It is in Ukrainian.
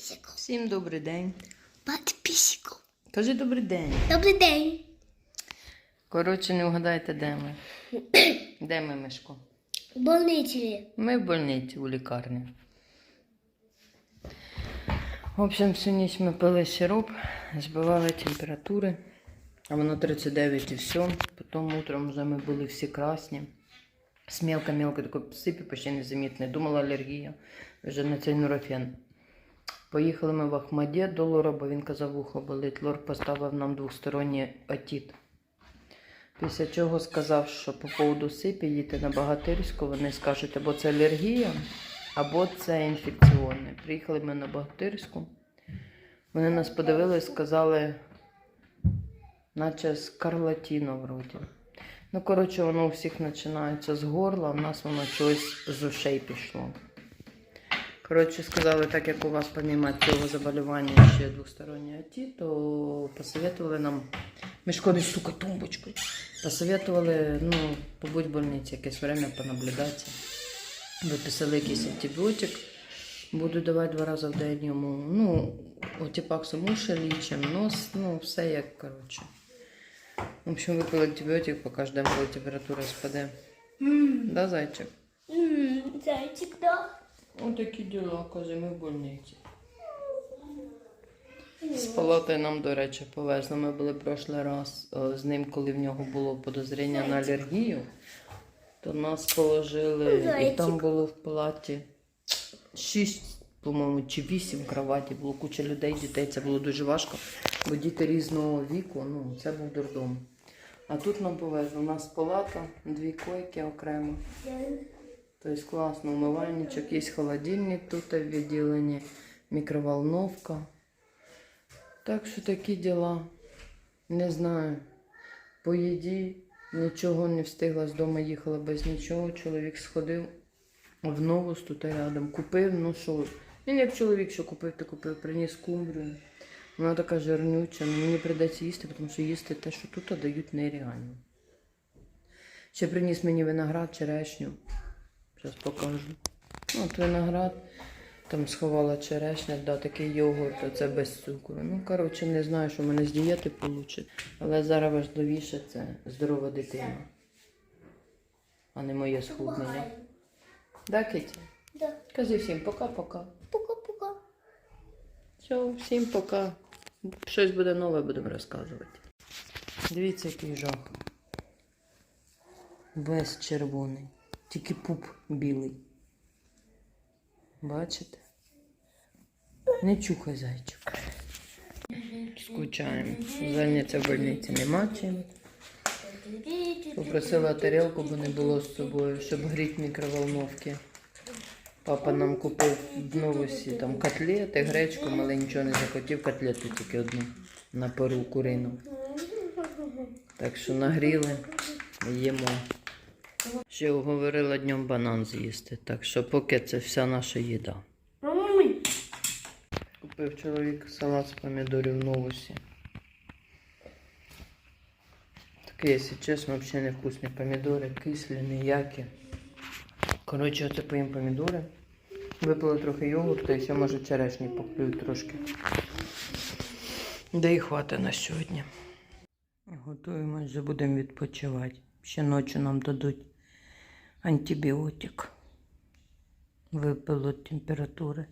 Подписчиков. Всім добрий день. Подписчиков. Кажи добрий день. Добрий день. Коротше, не вгадайте, де ми. Де ми, Мишко? В больниці. Ми в больниці у лікарні. В общем, всю ніч ми пили сироп, збивали температури, а воно 39 і все. Потім утром вже ми були всі красні. З мелко-мелко такой сипі, почти незамітний. Думала алергія. Вже на цей нурофен. Поїхали ми в Ахмадє до Лора, бо він казав, вухо болить. Лор поставив нам двосторонній атіт. Після чого сказав, що по поводу сипі їдьте на Багатирську, вони скажуть, або це алергія, або це інфекціонне. Приїхали ми на Багатирську. Вони нас подивилися, сказали, наче скарлатіно вроді. Ну, коротше, воно у всіх починається з горла, а в нас воно чогось з ушей пішло. Коротше, сказали, так як у вас помимо цього заболівання ще двосторонній аті, то посоветували нам. Мішко не стука тумбочкою. Посоветували, ну, побудь в больниці якесь время понаблюдати. Виписали якийсь антибіотик. Буду давати два рази в день йому. Ну, отіпаксом уші лічим, нос, ну, все як коротше. В общем, випили антибіотик, поки ждемо, коли температура спаде. Mm. Да, зайчик? Mm, Зайчик, да. Ось такі діла, каже, ми в больниці. З палатою нам, до речі, повезли. Ми були прошлий раз е, з ним, коли в нього було подозріння на алергію, то нас положили, і там було в палаті шість, по-моєму, чи вісім кроватів. Було куча людей, дітей. Це було дуже важко, бо діти різного віку, ну, це був дурдом. А тут нам повезли. У нас палата, дві койки окремо. Тобто класно, умивальничок, є холодильник тут в відділенні, мікроволновка. Так що такі діла. Не знаю. По їді нічого не встигла з дому, їхала без нічого. Чоловік сходив в новус тут рядом. Купив, ну що. Він як чоловік, що купив, то купив, приніс кумбрію. Вона така жирнюча, ну мені прийдеться їсти, тому що їсти те, що тут дають нереально. Ще приніс мені виноград, черешню. Зараз покажу. Ну, От виноград, там сховала черешня, да, такий йогурт, а це без цукру. Ну, коротше, не знаю, що в мене з дієти вийде. Але зараз важливіше це здорова дитина, а не моє схуднення. Да, Киті? Да. Кажи всім пока-пока. Пука-пука. Все, всім пока. Щось буде нове, будемо розказувати. Дивіться, який жах. Весь червоний. Тільки пуп білий. Бачите? Не чухай зайчик. Скучаємо. Зайняться в больниці нема чим. Попросила тарілку, бо не було з собою, щоб гріти мікроволновки. Папа нам купив в новосі там котлети, гречку, але нічого не захотів, котлету тільки одну на пару курину. Так що нагріли, їмо. Ще говорила днем банан з'їсти, так що поки це вся наша їда. Купив чоловік салат з помідорів в новосі. Такі, якщо чесно, взагалі невкусні помідори, кислі, ніякі. Коротше, оце поїм помідори. Випила трохи йогурту і ще може черешні поплюю трошки. Да і хватить на сьогодні. Готуємось, вже будемо відпочивати. Ще ночі нам дадуть антибіотик. Випило температури.